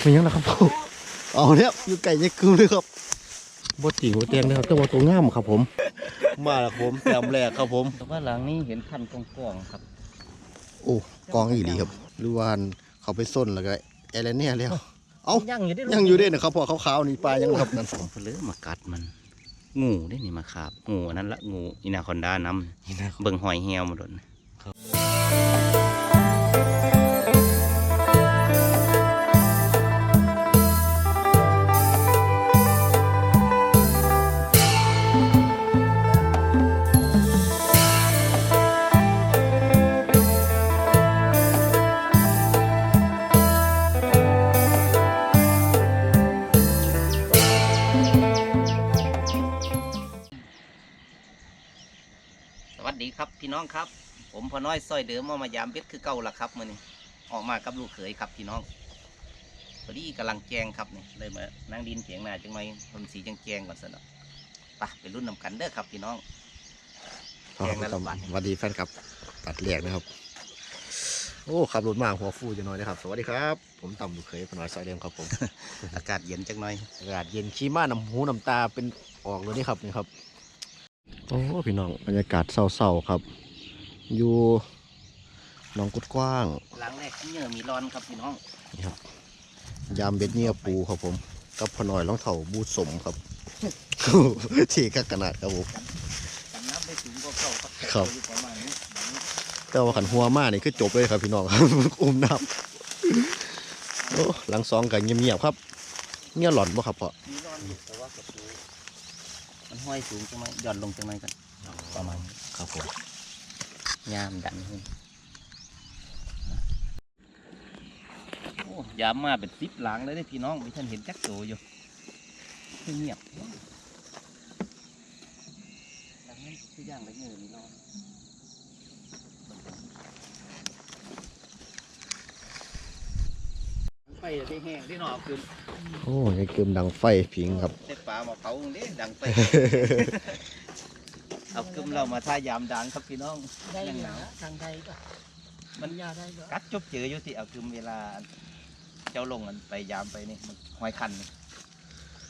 เป็นยังนะครับพ่อเอาเนี่ยอยู่ไก่เนี่ยคือเลยครับบดจีบเตียงเลยครับตัวตัวงามครับผม มาแล้วครับผมแต้มแรกครับผมแต่ว่าหลังนี้เห็นพันกองกองๆครับ โอ้กองอีหลีครับหรือว่าเขาไปส้นแล้วก็แอร์เนี่ยแล้วเอ้ายังอยู่ได้ยังอยู่เด้นะครับพ่อขาวๆนี่ปลายังครับนั่นผมเพลือมากัดมัน งูได้นี่มาขาบงูอันนั้นละงูอินาคอนดานำนี่นะเบิ่งหอยเหี่ยวมาโดนส พอน้อยซอยเดิมมามายามเบ็ดคือเก่าละครับมื่อนี้ออกมากับลูกเขยครับพี่น้องพอดีกำลังแจงครับนี่เลยมานั่งดินเถียงนาจังหน่อยทนสีแจงๆก่อนสนะไปไปรุ่นนำกันเด้อครับพี่น้องพ่อแกงละละบาทสวัสดีแฟนครับตัดแรกนะครับ โอ้ขับรถมาหัวฟูจะน้อยนะครับ สวัสดีครับ ผมต่ำลูกเคยพน้อยซอยเดิมครับผม อากาศเย็นจังหน่อยอากาศเย็นขี้ม้าน้ำหูน้ำตาเป็นออกเลยนี่ครับนี่ครับโอ้พี่น้องบรรยากาศเศร้าๆครับ อยู่หนองกุดกว้างหลังแรกที่เหงื่อมีร้อนครับพี่น้องนี่ครับ ยามเบ็ดเนี่ยปูครับผมกับพอน้อยร้องเถ่าบูสมครับที่กักขนาดครับผมกันน้ำได้สูงกว่าเก่าครับครับอยู่ประมาณนี้แต่ว่าขันหัวมานี่คือจบเลยครับพี่น้องครับอุ้มน้ำโอ้หลังสองกันเงียบๆครับเงียบหล่อนบ่ครับพ่อมีร้อนอยู่แต่ว่ากระปูมันห้อยสูงจังไหมหย่อนลงจังไหมกันประมาณนี้ครับผม ยามดันขึ้นโอ้ยามมาเป็นสิบหลังเลยเด้อพี่น้องมีท่านเห็นจักโตอยู่คือเงียบหลังนั้นคือย่างไรเงี้ยมีร้อนไฟได้แห้งได้หนอคืนโอ้ยายเกิมดังไฟผิงครับได้ปลามาเผาเด้ดังไฟ เอากึมเรามาท่ายามดังครับพี่น้องได้ยังเหหรนาอวทางใดก็มันยาได้ก็กัดจบเจออยู่ที่เอากึมเวลา เจ้าลงกันไปยามไปนี่มันหอยคันนี่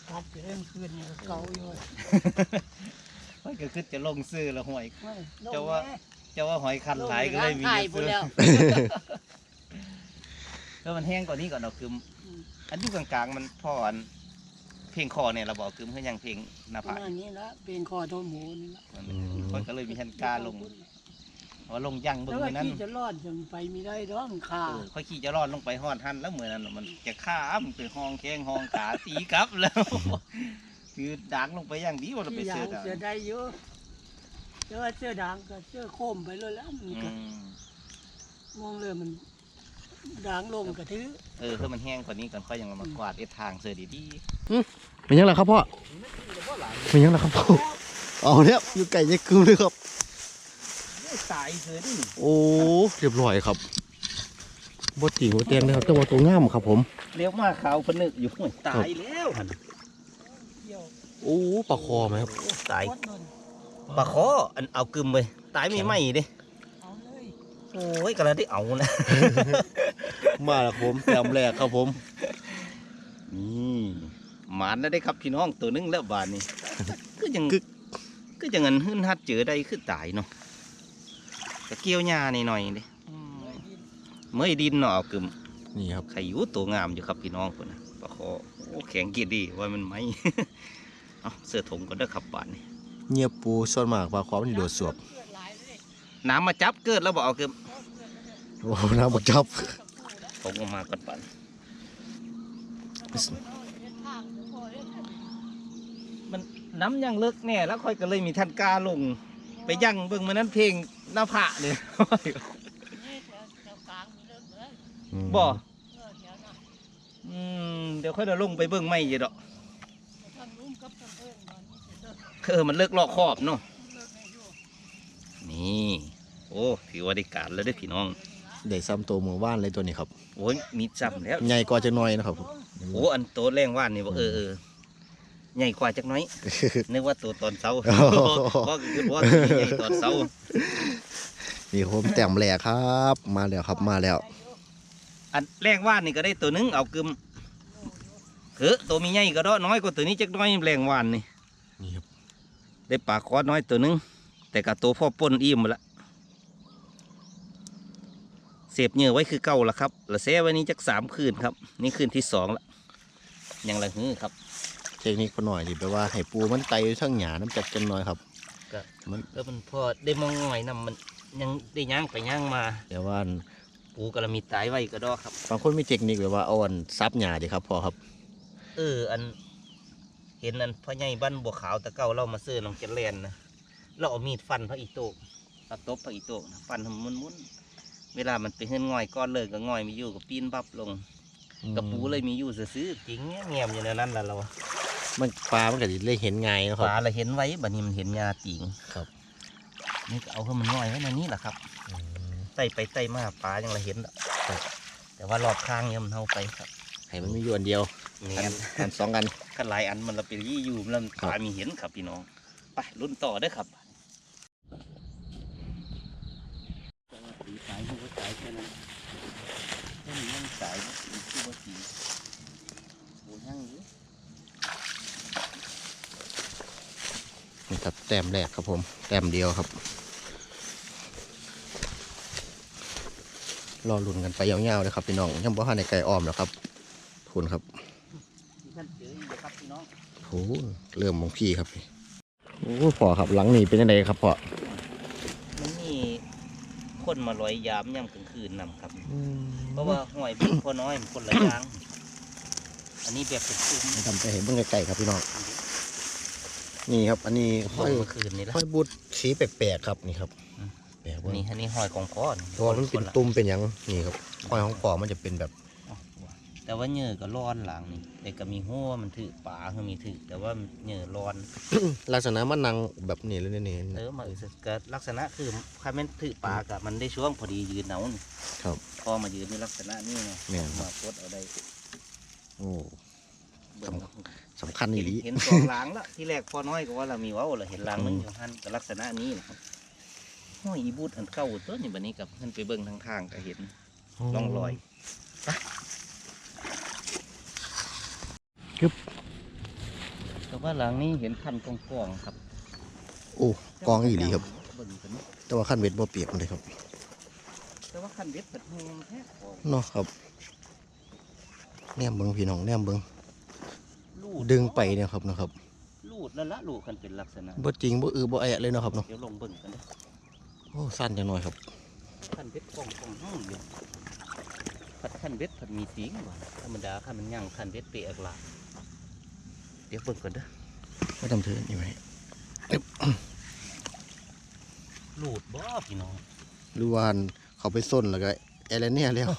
พัดจะเริ่มคืนนี่ก็เก่าอยู่มันก็คือจะลงซื้อแล้วหอยไม่ลงเจ้าว่าแน่เจ้าว่าหอยคันหลายก็เลยมีงไข่เยอะพูดซื้อแล้วแล้วมันแห้งกว่านี้ก่อนเอากึมอืมอันอยู่กลางๆมันพออันเพ ลงคอเนี่ยเราบอกกึมคือยังเพลงหน้าผากนั่นนี่ละเป็นคอโทหมูนี่ละมันมันก็เลยมีทันกล้าลงเพราะลงยั่งเบิ่แล้งวว่ามือนั้นที่จะรอดจนไปมีได้ร้องขาเออค่อยขี่จะรอดลงไปหอดหันแล้วเหมือนนั้นน่ะมันจะข้ามไปห้องแข้งห้องขาตีกลับแล้ว คือดังลงไปอย่างดีว่าเราไปที่อเจยาอกดังเสื้อได้เยอะแต่ว่าเสื้อด่างก็เสื้อโคมไปเลยแล้วมันอืก็มมองเลยมัน ด่างลงกระทือเออถ้ามันแห้งกว่านี้ก่อนค่อยยังเอามากวาดเอทางเสือดีดีเป็นยังไงครับพ่อเป็นยังไงครับพ่อเอาเนี่ยอยู่ไก่เนี่ยคือเลยครับตายเสือดิโอ้เรียบร้อยครับบดจีบเตียงเลยครับตัวตัวงามครับผมเลี้ยวมาขาวพนึกอยู่โอ้ยตายแล้วหั่นเที่ยวโอ้ปลาคอไหมครับตายวัดนนปลาคออันเอากึมไปตายไม่ไหมเด้เอาเลยโอ้ยกระได้เอานะ มาแล้วครับผมแต้มแรกครับผม นี่หมานแล้วได้ครับพี่น้องตัวหนึงแล้วบาทนี่ก็ยังก็ยังเงินหึ่นฮัดเจอได้คือตายเนาะกะเกี่ยวหญ้านี่หน่อยเดิเมื่อยดินเนาะเอากึมนี่ครับไข่อยู่ตัวงามอยู่ครับพี่น้องคนนะปลาคอโอ้แข็งกีดีว่ามันไหมเอาเสื้อถงก็ได้อครับบาทนี่เงียบปูส่วนมากปลาคอมันอยู่โดดสวบเลือดไหลเลยน้ำมาจับเกิดแล้วบอกเอากึมโอ้น้ำบดจับ ถงออกมาก่อนปันมันน้ำยังเลิกแน่แล้วค่อยก็เลยมีท่านกล้าลง ไปยั่งเบิ่งมันนั้นเพลงหน้าผาเลยบ่อืมเดี๋ยวค่อยเราลงไปเบิ่งไม่ยีดอกเออมันเลิกลอกครอบเนาะนี่ โอ้ถือว่าได้การแล้วเด้อพี่น้อง เด็กซ้ำตัวเมืองว่านเลยตัวนี้ครับโอ้ยมีจำแล้วใหญ่กว่าจะน้อยนะครับโอ้อันโตแรงว่านนี่บอกเออเออใหญ่กว่าจักหน้อยนึกว่าตัวตอนเช้าโอ้โหว่าคือว่าใหญ่ตอนเช้านี่ผมแต้มแรกครับ มาแล้วครับมาแล้ว อันแรงว่านนี่ก็ได้ตัวหนึงเอากึมเออตัวมีใหญ่ก็ดอน้อยกว่าตัวนี้จักหน้อยแรงหวานนี่นี่ครับได้ปลาคอน้อยตัวหนึงแต่กับตัวพ่อป่นอิ่มหมดละ เสียบเหยื่อไว้คือเก่าละครับและเซไว้นี้จักสามคืนครับ นี่คืนที่สองละยังละหื้อครับ เทคนิคคนหน่อยดิแปลว่าให้ปูมันไตอยู่ทั้งหยาน้ำจัดกันหน่อยครับก็มันแล้วมันพอได้มองง่อยนำมันยังได้ย่างไปย่างมา เดี๋ยวว่าอันปูกระมีตายไว้ก็ดอครับ บางคนมีเทคนิคแบบว่าเอาอันซับหยาดิครับพอครับ เออ อัน เห็นอันพ่อใหญ่บ้านบัวขาวตะเก้าเรามาซื้อน้องเจริญนะเราเอามีดฟันพระอีโตกเอาตบพระอีโตกนะฟันให้มันมุนๆ เวลามันไปเห็นง่อยก้อนเลยก็ง่อยมีอยู่ก็ปีนบับลงกระปูเลยมีอยู่ซื้อๆจริงแง้มๆอยู่ในนั้นแหละเรามันปลามันก็สิเลยเห็นง่ายเนาะคปรับลาเราเห็นไว้บัดนี้มันเห็นยาจริงครับนี่ก็เอาให้มันง่อยไว้ในนี้แหละครับอืมไต่ไปไต่มาปลายังเราเห็นละแต่ว่ารอบข้างเนี่ยมันเท่าไปครับให้มันมีอยู่อันเดียวแม่นอันสองกันขันหลายอันมันละเป็นยี่อยู่มันครับปลามีเห็นครับพี่น้องไปรุ่นต่อเด้อครับ สีสายหัวสายแค่นั้นแค่นี้ยังสายอีกที่ว่าสีโอ้ยังอยู่นี่ครับแต้มแรกครับผม แต้มเดียวครับ รอลุ้นกันไปยาวๆเลยครับพี่น้องยังบ่ทันในไก่อ้อมแล้วครับทุนครับโอ้โอ้เริ่มมองพี่ครับโอ้พอครับหลังนี้เป็นยังไงครับพอ คนมาลอยยามย่ำกลางคืนนำครับเพราะว่าห้อยบิ๊กพอน้อยมันคนละอย่าง อันนี้แบบเป็นซุ้มทำไปเห็นเบื้องไกลๆครับพี่น้องนี่ครับ อันนี้ห้ห้ออยยเมื่อคืนนี่ละห้อยบุตรสีแปลกๆครับนี่ครับอืมแปลกอันเว่านี้อันนี้ห้อยของพ่อตัวมันเป็นตุ้มเป็นหยังนี่ครับห้อยของปอมันจะเป็นแบบ แต่ว่าเหยื่อก็ร้อนหลังนี่แต่ก็มีหัวมันถือปลาคือมีถือแต่ว่าเหยื่อร้อน ลักษณะมันนังแบบนี้เลยนี่เออมาอึกก็ลักษณะคือคาแม่นถือปลากับมันได้ช่วงพอดียืนเอานี่ครับพอมายืนในลักษณะนี้ไงแม่นครับมาโคตรเอาได้โอ้เบิ่งสำคัญนี่ลีเห็นสองหลังละที่แรกพอน้อยก็ว่าเรามีเว้าเลยเห็นหลังนึงอยู่หันกับลักษณะนี้นะครับห้อยอีบูดอันเก่าตัวนี้บันนี้กับขึ้นไปเบิ่งทางทางก็เห็นร่องรอย แต่ว่าหลังนี้เห็นคันกองๆครับ โอ้กองอีหลีครับ เบิ่งกันแต่ว่าขั้นเวทบ่เปียกเลยครับแต่ว่าคันเบ็ดเปิดแหงแท้ของเนาะครับแนมเบิงพี่น้องแนมเบิงลูดดึงไปเนี่ยครับเนาะครับลูดนั่นละลูดคันเป็นลักษณะ บ่จริงบ่อือบ่แอะเลยเนาะครับเนาะเดี๋ยวลงเบิ่งกันเด้อโอ้สั้นจังหน่อยครับคันเบ็ดกองกองห้องอยู่ผัดคันเบ็ดผัดมีสีงบ่ธรรมดาคันมันย่างคันเบ็ดเปียกละ เดี๋ยวเบิ่งก่อนเด้อไม่ทำเทินอยู่ไหมลูดบ่พี่น้องหรือว่าเขาไปส้นแล้วก็แอร์เนี่ยแล้ว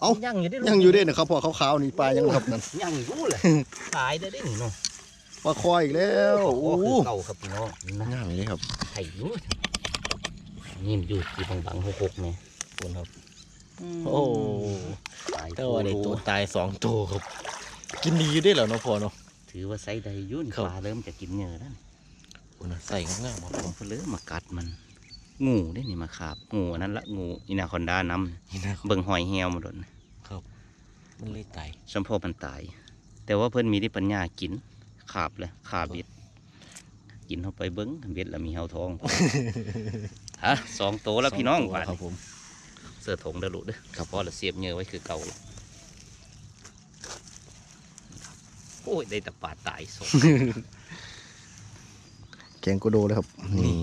เอ้ายังอยู่ได้ยังอยู่เด้นะครับพอขาวๆนี่ปลายังครับนั่นยังอยู่เลยตายได้ได้นี่เนาะปลาคออีกแล้วโอ้โอ้คือเก่าครับพี่น้องนะง่ามเลยครับไข่อยู่นี่มันอยู่ที่บางบางหกหกเนี่ยคนครับมโอ้ตายแต่ว่าได้โลตัวตายสองตัวครับ กินดีอยู่ได้เหรอเนาะพอเนาะ ถือว่าไซส์ใดยุ่นครับปลาเริ่มจะกินเหงื่อแล้วโอ้นะใส่ง่ามๆครับผมเพิ่นเริ่มมากัดมัน งูได้นี่มาขาบ งูอันนั้นละงูอินาคอนดานำนี่นะเบิ่งหอยเหี่ยวมาโดนมันเลยตายชมพอมันตาย แต่ว่าเพิ่นมีที่ปัญญากินขาบเลยขาบเบ็ดกินเข้าไปเบิ้งเบ็ดแล้วมีเฮาทองฮะสองโตวแล้วพี่น้องสตัวบาดครับนี้ผมเสื้อถงเด้อลูกเด้อครับพอละเสียบเหงื่อไว้คือเก่าแล้ว โอ้ยได้แต่ปลาตายสด แกงโกโดเลยครับนี่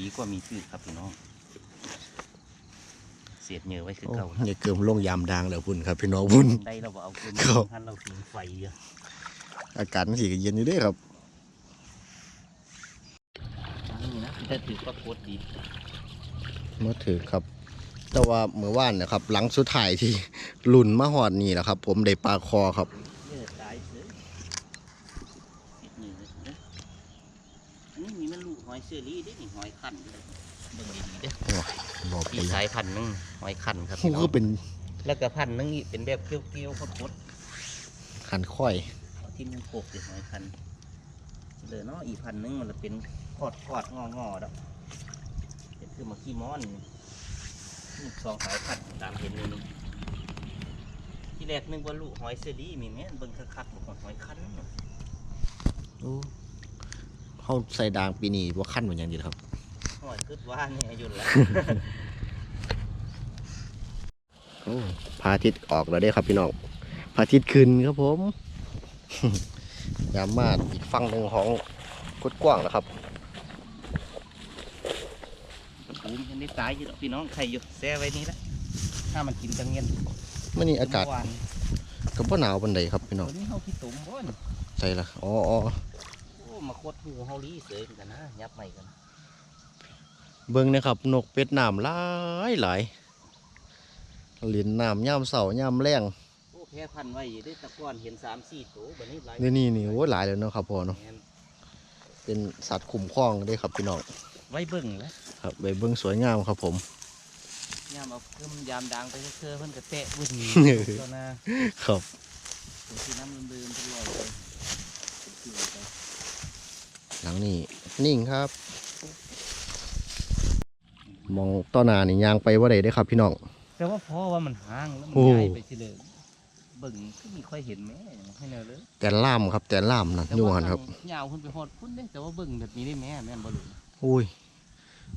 ดีกว่ามีคือครับพี่น้อง เสียบเหงื่อไว้คือโอ้เก่าอย่าเกิมลงยามดังแล้วพุ่นครับ พี่น้องพุ่น ได้เราบ่เอาคืนครับ ท่านเราทิ้งไฟเยอะอากาศมันสีก็เย็นอยู่เด้ครับ นี่นะแต่ถือว่าโคตรดีมาถือครับ แต่ว่าเมื่อวานนะครับ หลังสุดท้ายที่ หลุนมาหอดนี่แหละครับ ผมได้ปลาคอครับ เยอะตายเสือเสียบเหงื่อไว้เด้ออันนี้มีมันลูก หอยเชอรี่ได้นี่หอยขันเด้อเบิ่งดีๆเด้อบอกไปอีกสายพันธุ์หนึงหอยขันครับก็พี่น้องเป็นแล้วก็พันธุ์หนึงอีกเป็นแบบเกลียวๆโคตรขันค่อย ๆเอาที่มันโปกเดี๋ยวหอยขันเหลยเนาะอีกพันธุ์หนึงมันละเป็นกอดกอดๆงองอๆดอกเป็นคือมาขี้ม้อนนี่นี่สองสายพันธุ์ตามเห็นเลยนี่ที่แรกนึกว่าลูกหอยเซรีมีแม่นเบิ่งคักๆบอกว่าหอยคัน โอ้ เขาใส่ด่างปีนี้ว่าขั้นเหมือนอย่างนี้ครับหอยคิดว่านี่อายุละโอ้พระอาทิตย์ออกแล้วเด้ครับพี่น้องพระอาทิตย์ขึ้นครับผมยามมาอีกฝั่งหนึ่งของกุดกว้างแล้วครับปูมันได้ตายอยู่ดอกพี่น้องใครอยู่แซ่ไว้นี่ละถ้ามันกินจังเงี้ยมื่อนี้อากาศเมื่วนก็บ่หนาวปานใดครับพี่น้องตัวนี้เฮาพี่ตุ่มบ่นใส่ละอ๋ออ๋อโอ้ มาโคตรหูเฮาลีเสยเหมือนกันนะยับใหม่กันเบิ่งนะครับนกเป็ดน้ำหลายหลายเล่นน้ำย่ามเสาย่ามแรงโอ้แพ้พันธุ์ไว้ได้แตะก้อนเห็นสามสี่ตัวบัดนี้หลายนี่นี่นี่โอ้ยหลายเลยเนาะครับพ่อเนาะแม่นเป็นสัตว์คุ้มครองได้ครับพี่น้องไว้เบิ่งแล้วครับไปเบิ่งสวยงามครับผมยามเอาเครื่องยามดังไปเชื่อๆเพิ่นก็แตะวุ่นตัวหน้าครับตัวที่น้ำลืมๆเป็นรอยเลย หลังนี้นิ่งครับ มองต้อหนานี่ยางไปว่าใดได้อครับพี่น้องแต่ว่าเพราะว่ามันห่างแล้วมันโอ้ใหญ่ไปสิเลยเบิ่งก็มีค่อยเห็นแม่ให้แนวเลยแต่ล่ามครับ แต่ล่ามนั่นอยู่หันครับยาวขึ้นไปหอดพุ่นเด้แต่ว่าเบิ่งแบบนี้ได้แม่แม่นบ่รู้อุ้ย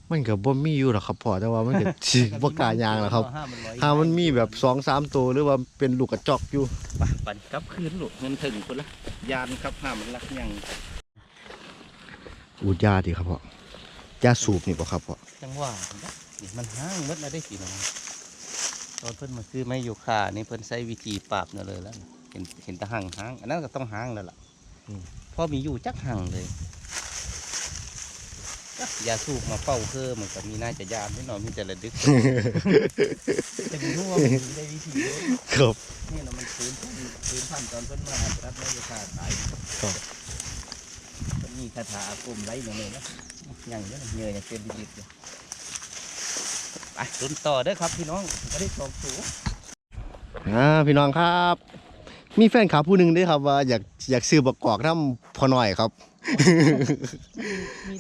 มันก็บ่มีอยู่หรอกครับพ่อแต่ว่ามันก็สิบ่กล้ายางหรอกครับห้ามันร้อยถ้ามันมีแบบสองสามตัวหรือว่าเป็นลูกกระจอกอยู่ไปปั่นกลับคืนลูกเงินถึงพุ่นละยานครับห้ามันรักยัง อูดยาดีครับพ่อยาสูบนี่บ่ครับพ่อจังหวะนี่มันห้างหมดแล้วได้สิน้องตอนเพิ่นมาซื้อไม้ยูคานี่เพิ่นใช้วิธีปราบนั่นเลยแล้วเห็นเห็นแตะห่างห้างอันนั้นก็ต้องห้างแล้วล่ะพอมีอยู่จักห่างเลยจักยาสูบมาเป้าเพิ่มมันก็มีน่าจะยามนิดหน่อยมีแต่ละดึกจะมีรู้ว่ามันได้วิธีเยอะครับนี่เรามันพื้นพันพื้นพันตอนเพิ่นมารับไม่ขาดตายครับ มันมีคาถาอาคมไร้มาเลยนะอย่างเนี้ยเหนื่อยอย่างเต็มดิบเลยไปตุนต่อเด้อครับพี่น้องไม่ได้ตกสูงอ่าพี่น้องครับ มีแฟนคลับผู้หนึ่งเด้วยครับว่าอยากอยากซื้อบักกอกน้ำพอหน่อยครับ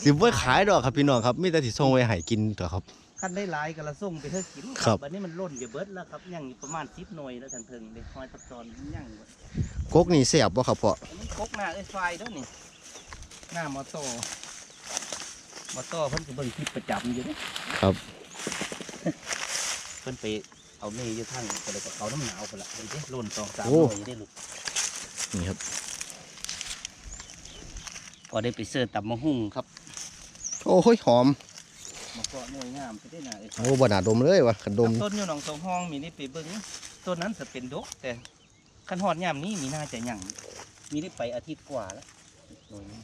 สิบ่ขายดอกครับพี่น้องครับมีแต่สิส่งไว้ให้กินเถอะครับคันได้หลายกระส่งไปเท่ากินครับอันนี้มันล่นอย่าเบิดแล้วครับยังอยู่ประมาณสิบหน่วยแล้วทางเทิงเด็กคอยตัดตอนยังอยู่กกนี่แซ่บบ่ครับพ่ออันนี้คกหน้าไอ้ไฟด้วยนี่ หน้ามอโต้มอโต้เพิ่นก็เบิ่งคลิปประจำอยู่เด้ครับ เพิ่นไปเอาเมย์อยู่ทางก็เลยก็เขาน้ำหนาวคนละไอ้เด้ล่นสองสามโอ้ หน่วยได้ลูกนี่ครับก็ได้ไปเสิร์ฟตับมะฮุ่งครับโอ้ยหอมมาเกาะหน่วยงามไปได้หนาไอ้โอ้บ่น่าดมเลยว่ะคันดมต้นอยู่หนองสองห้องมีนี่ไปเบิ้งต้นนั้นจะเป็นดก แต่คันหอดยามนี้มีน่าจะหยั่งมีได้ไปอาทิตย์กว่าแล้วหน่วยนึง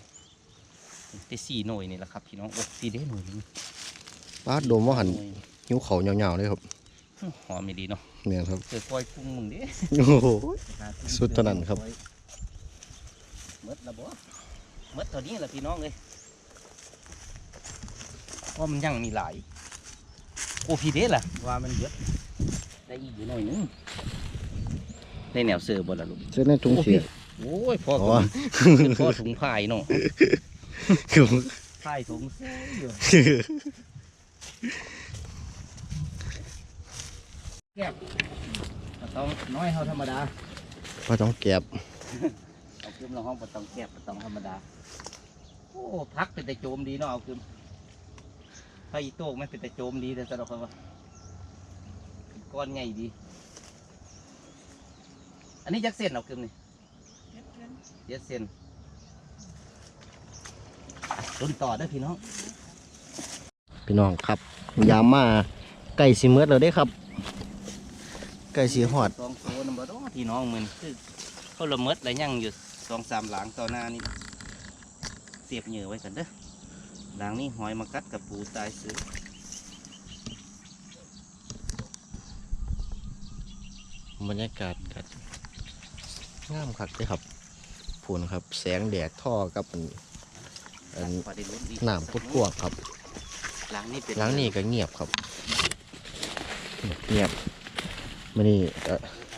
ได้สี่หน่วยนี่แหละครับพี่น้องโอ้สี่ได้หน่วยนึงป้าดมว่าหันหน่วยหิวเขาวยาๆเลยครับหอมไม่ดีเนาะเนี่ยครับเจอคอยพุงมึงดิโอ้โหสุดเท่านั้นครับเมดละบ่เมดเท่านี้แหละพี่น้องเลยว่ามันยังมีหลายโอ้พี่เด้ล่ะว่ามันเยอะได้อีกอยู่หน่อยนึงได้แนวเสือบ่ล่ะลูกเส้นในถุงเสียโอ้ยพ่ออ๋อขึ้นพ่อถุงพายเนาะ คือพายถุงเสื้ออยู่แก้บปลาตองน้อยเท่าธรรมดาว่าต้องแก็บเอาขึ้นเราห้องปลาตองแก้บปลาตองธรรมดา โอ้พักเป็นแต่โจมดีเนาะเอาขึ้นถ้าอีโต้งไม่เป็นแต่โจมดีแต่สำหรับเขาว่าก้อนใหญ่ดี อันนี้ยักษ์เส้นเอาขึ้นนี่ยักษ์เส้น ต้นต่อเด้อพี่น้อง พี่น้องครับ ยามมาไก่สิเมือดแล้วเด้ครับ ไก่สีหอดสองโซนบ่ดอพี่น้องมันคือเขาละเมิดแล้วยังอยู่สองสามหลังต่อหน้านี่เสียบเหยื่อไว้กันเด้อหลังนี้หอยมากัดกับปูตายซื้อบรรยากาศกัดงามคักเลยครับผุนครับ แสงแดดท่อกับ อันอันพอได้ลุ้นอีกน้ำพุดกวกครับหลังนี้เป็นหล้างนี่ก็เงียบครับ เงียบมันนี่ก็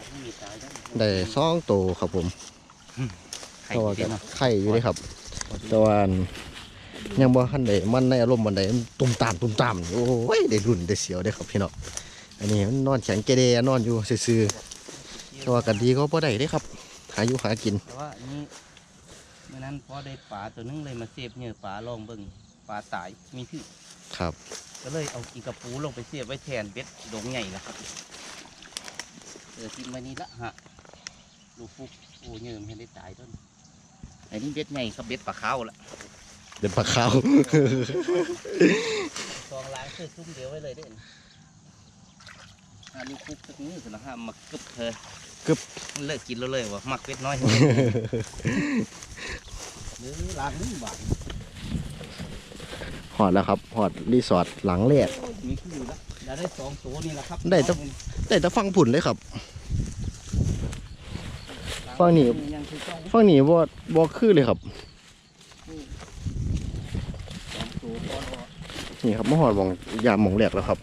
ไม่มีตายแล้วได้ซองโตวครับผมไข่แต่ว่าเต็ก็มเนาะไข่อยู่เลยครับแต่ว่าอันยังบ่ทันได้มันในอารมณ์มันได้ตุ่มตามตุ่มตามโอ้ยได้รุ่นได้เสียวได้ครับพี่น้องอันนี้มันนอนแข็งเกเรนอนอยู่ซื่อยืแต่ว่ากันดีก็บ่ได้เด้ครับ หาอยู่หากินแต่ว่าอันนี้เมื่อนั้นพอได้ปลาตัวนึงเลยมาเสียบเหยื่อปลาลองเบิ่งปลาตายมีที่ครับ ก็เลยเอาอีกระปูลงไปเสียบไว้แทนเบ็ดดงใหญ่แล้วครับเออทิ้งไว้นี่ละฮะลูกฟุกโอ้เหยื่อมันให้ได้ตายต้นอันนี้เบ็ดใหญ่ครับเบ็ดปลาขาวละเดี๋ยวปลาขาวซองล้างเสื้อซุ้มเดียวไว้เลยเด้อหาลูกฟุกสักนี้สินะฮะมากึบเธอกึบเลิกกินแล้วเลยว่ะมักเบ็ดน้อย หรือล้างมือบาทหอดแล้วครับหอดรีสอร์ทหลังแรกมีคืออยู่แล้วเราได้สองตัวนี่แหละครับได้ตั้งแต่ แต่ฟังผุ่นเลยครับ ฟังนี่ ยังคือต้องฟังนี้บ่บ่คือเลยครับ สองตัวพอพอนี่ครับมาหอดหมองยามหมองแรกแล้วครับ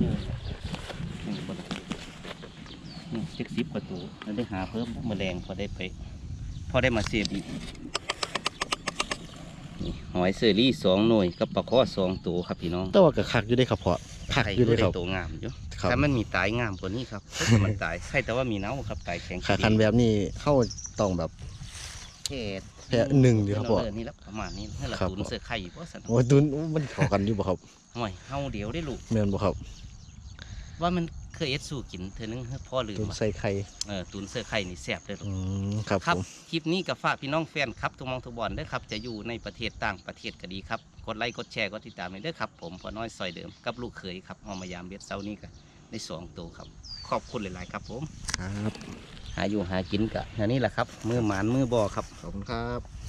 นี่นี่บนนี่เจ็ดสิบประตูแล้วได้หาเพิ่มแมลงพ อได้ไป พอได้มาเสียบอีกนี่หอยเซอรี่สองหน่วยกับปลาข้อสองตัวครับพี่น้องแต่ว่าก็คักอยู่ได้ครับพอคักไข่อยู่ก็ได้ได้ครับตัวงามอยู่ครับถ้ามันมีตายงามกว่านี้ครับถ้ามันตายใครแต่ว่ามีเน่าครับตายแข็งขาคันแบบนี้เข้าต้องแบบแค่แค่หนึ่งเดียวครับพ่อเนี่แหละประมาณนี้ให้ละครับตุนเสื้อไข่เพราะสันโอ้ยตุนมันเข้ากันอยู่บ่ครับห่วยเฮาเดี๋ยวได้ลูกแม่นบ่ครับ ว่ามัน เคยเอ็ดสู่กินเธอนึงให้พ่อลืมตุนอะใส่ไข่เออตุนเสื้อไข่นี่แซ่บเลยลูกอืมครับครับผมคลิปนี้กับฝากพี่น้องแฟนครับทุกหมองทุกบอลเด้อครับจะอยู่ในประเทศต่างประเทศก็ดีครับกดไลค์กดแชร์กดติดตามให้เด้อครับผมพอน้อยซอยเดิมกับลูกเขยครับเอามายามเบ็ดเซานี้กันในสองตัวครับ ขอบคุณหลาย ๆ ครับผมครับหาอยู่หากินกะอันนี้แหละครับมือหมานมือบ่อครับขอบคุณครับ